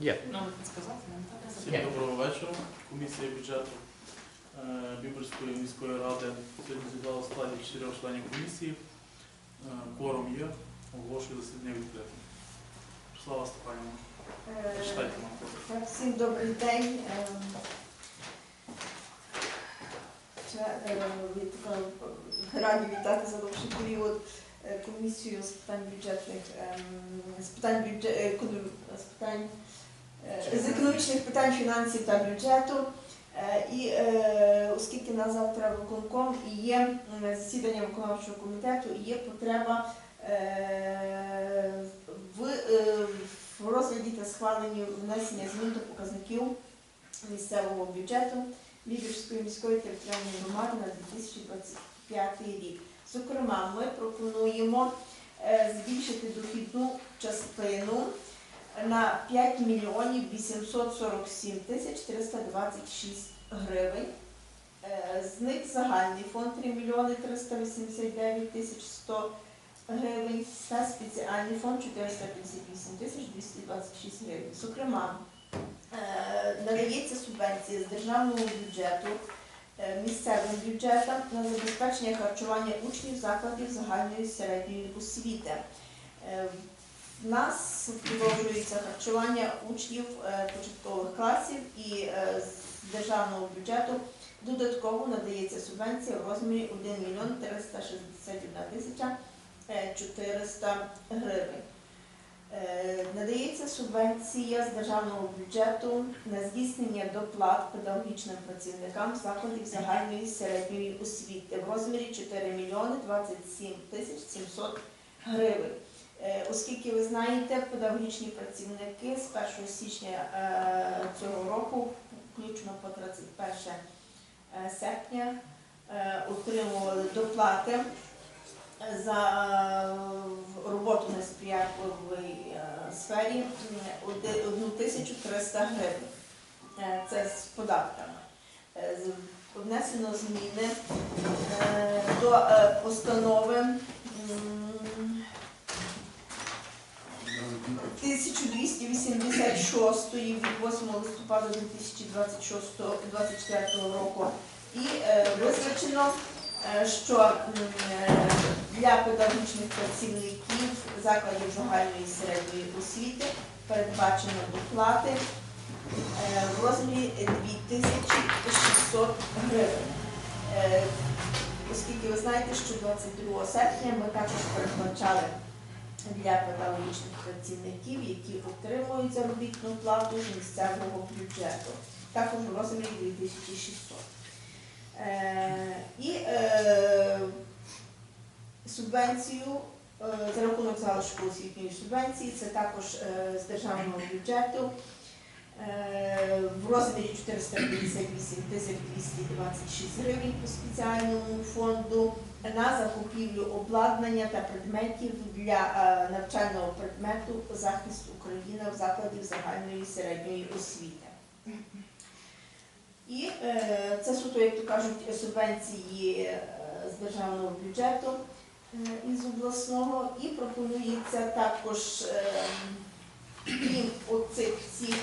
Є. Всім доброго вечора. Комісія бюджету е, міської ради сьогодні зібрала складі чотирьох членів комісії. Е, Кворум є, оголошую засідання відкритим. Слава Степанівна, читайте нам. Всім добрий день. Ем, е, від- Раді вітати за довший період комісію з питань бюджетних, з питань бюджет, з питань з економічних питань фінансів та бюджету. І оскільки на завтра виконком і є засідання виконавчого комітету, і є потреба в, розгляді та схваленні внесення змін до показників місцевого бюджету Бібірської міської територіальної громади на 2025 рік. Зокрема, ми пропонуємо е, збільшити дохідну частину на 5 мільйонів 847 тисяч 326 гривень. Е, З них загальний фонд 3 мільйони 389 тисяч 100 гривень та спеціальний фонд 458 тисяч 226 гривень. Зокрема, е, надається субвенція з державного бюджету місцевим бюджетам на забезпечення харчування учнів закладів загальної середньої освіти. Е, В нас продовжується харчування учнів е, початкових класів і е, з державного бюджету додатково надається субвенція в розмірі 1 мільйон 361 тисяча е, 400 гривень. Е, Надається субвенція з державного бюджету на здійснення доплат педагогічним працівникам закладів загальної середньої освіти в розмірі 4 мільйони 27 тисяч 700 гривень. Е, Оскільки ви знаєте, педагогічні працівники з 1 січня е, цього року, включно по 31 е, серпня, отримували доплати за е, роботу на сприятливій е, сфері 1300 гривень. Е, Це з податками. Внесено зміни до постанови 1286 від 8 листопада 2024 року і визначено, що е, для педагогічних працівників закладів загальної середньої освіти передбачено доплати е, в розмірі 2600 гривень. Е, Оскільки ви знаєте, що 22 серпня ми також передбачали для педагогічних працівників, які отримують заробітну плату з місцевого бюджету, також в розмірі 2600. Е, І е, субвенцію е, за рахунок залишку освітньої субвенції, це також з державного бюджету в розмірі 458 226 гривень по спеціальному фонду на закупівлю обладнання та предметів для навчального предмету захист України в закладів загальної середньої освіти. І суто, як то кажуть, субвенції е, з державного бюджету е, із обласного, і пропонується також е, крім оцих всіх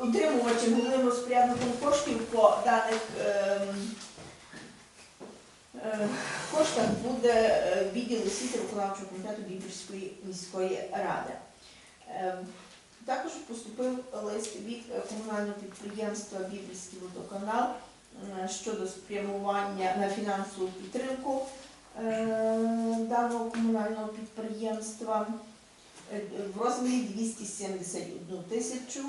утримувачем головним розпорядником коштів по даних. коштах буде відділ освіти виконавчого комітету Біберської міської ради. Також поступив лист від е, комунального підприємства Біберський водоканал е, щодо спрямування на фінансову підтримку е, даного комунального підприємства в розмірі 271 тисячу.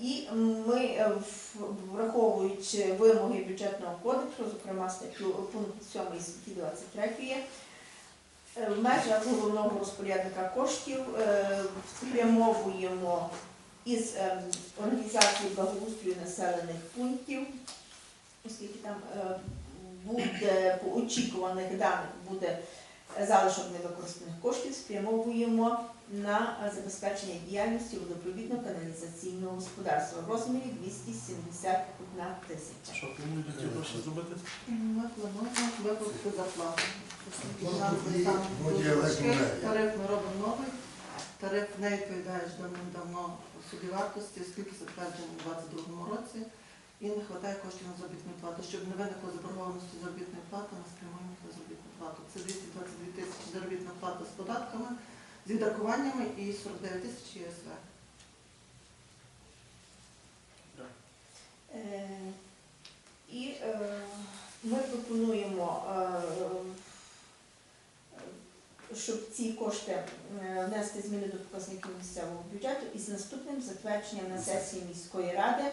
І ми, враховуючи вимоги бюджетного кодексу, зокрема статтю пункт 7 статті 23, е, в межах головного розпорядника коштів е, спрямовуємо із е, організації благоустрою населених пунктів, оскільки там е, буде по очікуваних даних буде залишок невикористаних коштів, спрямовуємо на забезпечення діяльності водопровідно-каналізаційного господарства в розмірі 271 тисяча. Що плануєте ті гроші зробити? Ми плануємо виплатити зарплату. Оскільки там тариф ми робимо новий, Тариф не відповідає ж давним-давно собівартості, оскільки затверджений у 2022 році і не вистачає коштів на заробітну плату. Щоб не виникло заборгованості заробітної плати, ми спрямуємо їх на заробітну плату. Це 222 тисячі заробітна плата з податками, з відрахуваннями і 49 тисяч ЄСВ. Е, І е, ми пропонуємо, е, щоб ці кошти внести зміни до показників місцевого бюджету і з наступним затвердженням на сесії міської ради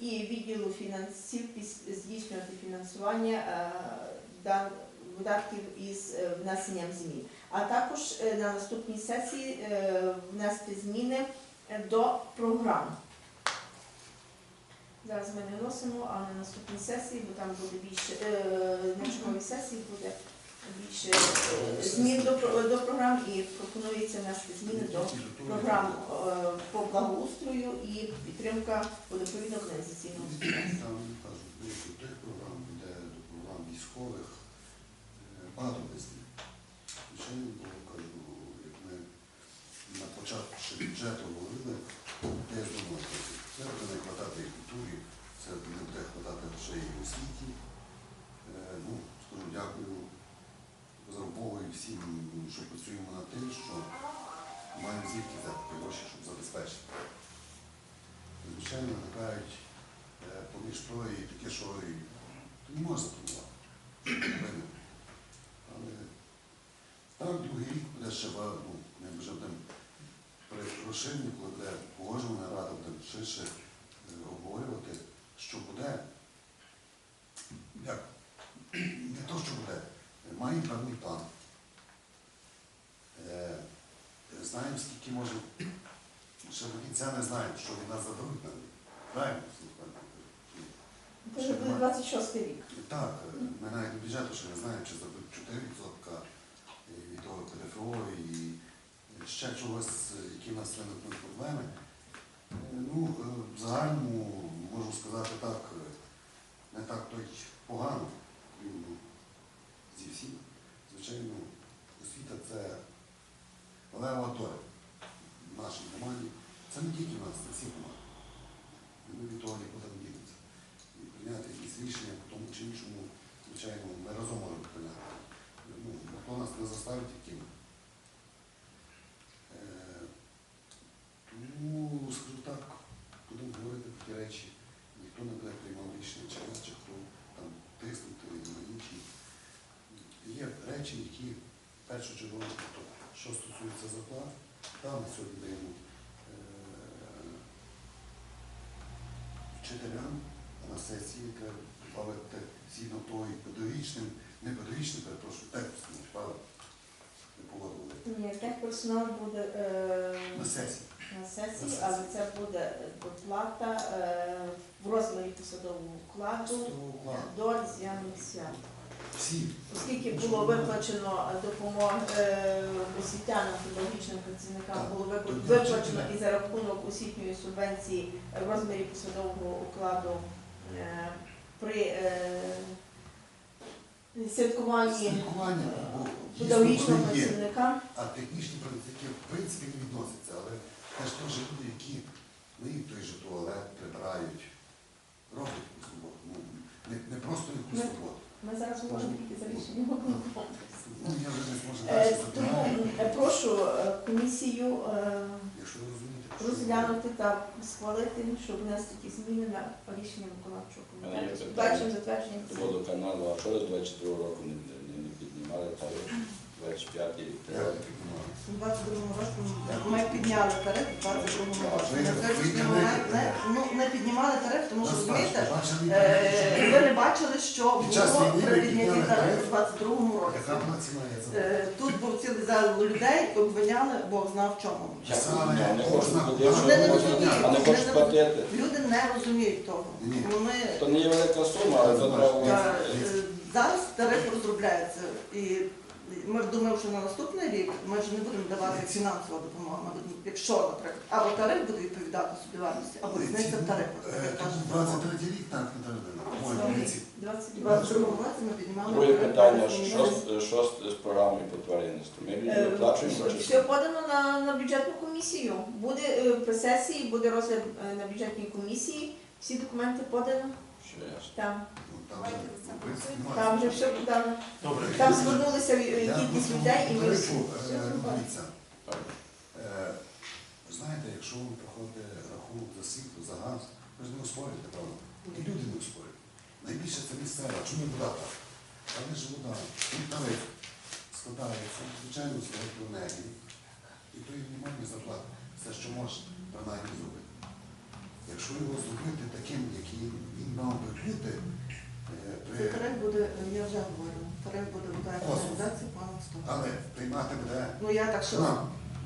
і відділу фінансів здійснювати фінансування е, видатків із е, внесенням змін. А також е, на наступній сесії внести зміни до програм. Зараз ми не вносимо, а на наступній сесії, бо там буде більше на черговій сесії буде змін до, до програм і пропонується внести зміни до програм е, по благоустрою і підтримка водопровідно-каналізаційного господарства. Там кажуть, тих програм йде до програм військових, е, багато різних. Звичайно, було, кажу, як ми на початку ще бюджету говорили, я ж е, і таке, що і то не можна запланувати. що. Але так, другий рік буде ще ну, ми вже будемо при розширенні, коли погоджувана рада, будемо ширше е, обговорювати, що буде. Як? Не то, що буде. Маємо певний план. Е, Знаємо, скільки може ще до кінця не знаємо, що від нас заберуть на Правильно, Слухай? Це вже буде 26 рік. Так, е, ми навіть до бюджету ще не знаємо, чи заберуть 4% від того ПДФО і ще чогось, е, які в нас виникнуть проблеми. Е, Ну, е, в загальному можу сказати так, е, не так то й погано порівняно зі всім. Звичайно, освіта це лева доля в нашій громаді. Це не тільки в нас, це всі громади. Ми від того нікуди не дінемося. І прийняти якісь рішення по тому чи іншому, звичайно, ми разом можемо прийняти. Ну, ніхто нас не заставить яким. Е, Тому, скажу так, будемо говорити такі речі, ніхто не буде приймав рішення нас, чи хто там тиснути на інші. Є речі, які першочергово, тобто, що стосується зарплат, там сьогодні даємо е, вчителям сесії треба добавити згідно того і педагогічним, не педагогічним, перепрошую, текстом, правда? Не погодили. Ні, техперсонал буде е, На сесії. на сесії, але це буде доплата е, в розмірі посадового вкладу Сто уклад. до різдвяних свят. Всі. Оскільки було виплачено допомогу е, освітянам, педагогічним працівникам, Так, було випла- виплачено і за рахунок освітньої субвенції в розмірі посадового укладу при е, святкуванні Спілкування, педагогічного працівника. А технічні працівники в принципі не відносяться, але теж теж люди, які миють той же туалет, прибирають, роблять роботу. Ну, не, не просто якусь роботу. Ми зараз говоримо тільки за рішення виконкому. Я вже не зможу Е, Тому е, прошу е, комісію е, Якщо ви розумієте, що розглянути та схвалити, щоб внести ті зміни на рішення виконавчого комітету з подальшим затвердженням. До водоканалу, а що до 22 року не, не, не піднімали? 25 рік. я не піднімаю. У 22 році ми підняли тариф у 22 році. На сьогоднішній момент не, ну, не піднімали тариф, тому що розумієте, е, ви не бачили, що було при піднятті тарифу тариф. у 22-му році. Е, Тут був цілий зал людей, обвиняли, Бог знав в чому. Ну, Вони не розуміють. Вони не. Люди не розуміють того. Вони То не є велика сума, але то треба. Е, Зараз тариф розробляється і ми думаємо, що на наступний рік ми вже не будемо давати фінансову допомогу. Ми будемо, якщо, наприклад, або тариф буде відповідати собівартості, або. Так як Е, тут 23 рік, так, Наталя Володимирівна, по-моєму, віці. 22 У 22 році ми піднімали Друге тариф питання, що, з- що з- з програмою по тваринництву? Ми Е, оплачуємо чи Все подано на, на бюджетну комісію. Буде е, при сесії, буде розгляд е, на бюджетній комісії. Всі документи подано. Що? Там, Там вже, там все. Добре. Там звернулися кількість людей і ми е, дивіться, е, ви знаєте, якщо ви проходите рахунок за світло, за газ, ви ж не успорите, правда? І люди не успорять. Найбільше це місцева. Чому вода так? Але ж вода, і тариф складається, звичайно, з електроенергії. І то є мінімальні зарплати. Все, що можна, принаймні зробити. Якщо його зробити таким, який він мав би жити, е, при тариф буде, я вже говорю, тариф буде буде організації 100. але приймати буде Ну я так що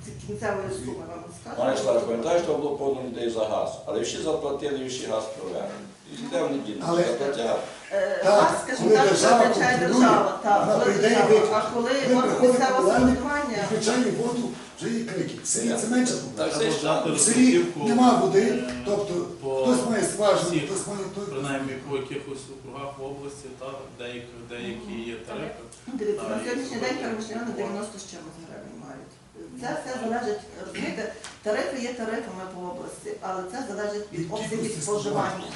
це ці кінцевої суми вам скажу. Пане Член, пам'ятаєш, що було повно людей за газ, але всі заплатили, всі газ провели. І де вони дінуть? Але- Заплатять. Е, Так, Вас, скажімо так, держава визначає держава, так, коли держава. А коли орган місцевого самоврядування, Включає воду, вже є крики. В селі це менше проблема. В селі нема води, е, тобто хтось має скважину, хтось має той. принаймні по якихось округах в області, та, деякі, деякі є тарифи. дивіться, на сьогоднішній день перемишляни 90 з чимось гривень мають. Це все залежить, розумієте, тарифи є тарифами по області, але це залежить Від обсягів споживання.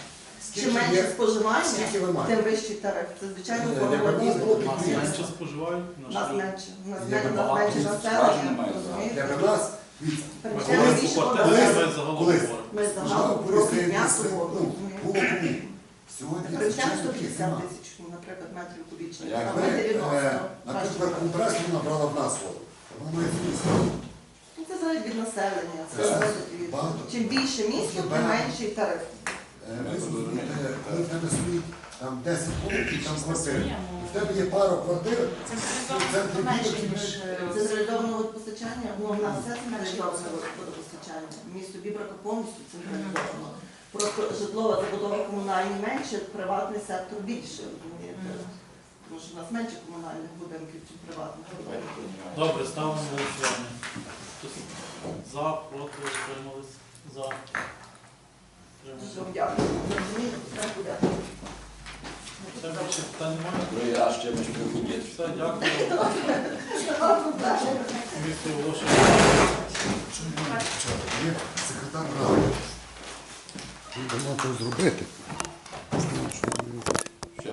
Чим Скільки менше є, споживання, скільки ви тим вищий тариф. Це звичайно Е, формула для нас Нас менше споживають, Нас менше, у нас менше, у нас менше населення, розумієте? Для нас, дивіться, Перемишляни Колись більше по по ми загалом колись. говоримо. Ми поліцейський м'ясо ну, було кому. Сьогодні, Перемишляни звичайно, 150 нема. тисяч, ну, наприклад, метрів кубічних, Як а Ми, ми е, 90. Наприклад, компрес вона брала в нас воду. Вона має зміст. Ну, Це залежить від населення, це Так. залежить від... Багато. Чим більше місто, тим менший тариф. Е, Ви зрозумієте, коли в тебе стоїть там 10 пунктів, там квартири. В тебе є пара квартир, Централізовано менше, ніж е, Це зреалізоване водопостачання, ну, у нас все централізоване водопостачання. Місто Бібрака повністю централізовано. Просто житлова забудова комунальні менше, приватний сектор більше, розумієте? Тому що у нас менше комунальних будинків, ніж приватних. Добре, ставимо на голосування. За, проти, утримались, за. Все більше питань немає. Я раз ще ми приходять. Все, дякую. Почати? Є секретар ради. Давно це зробити.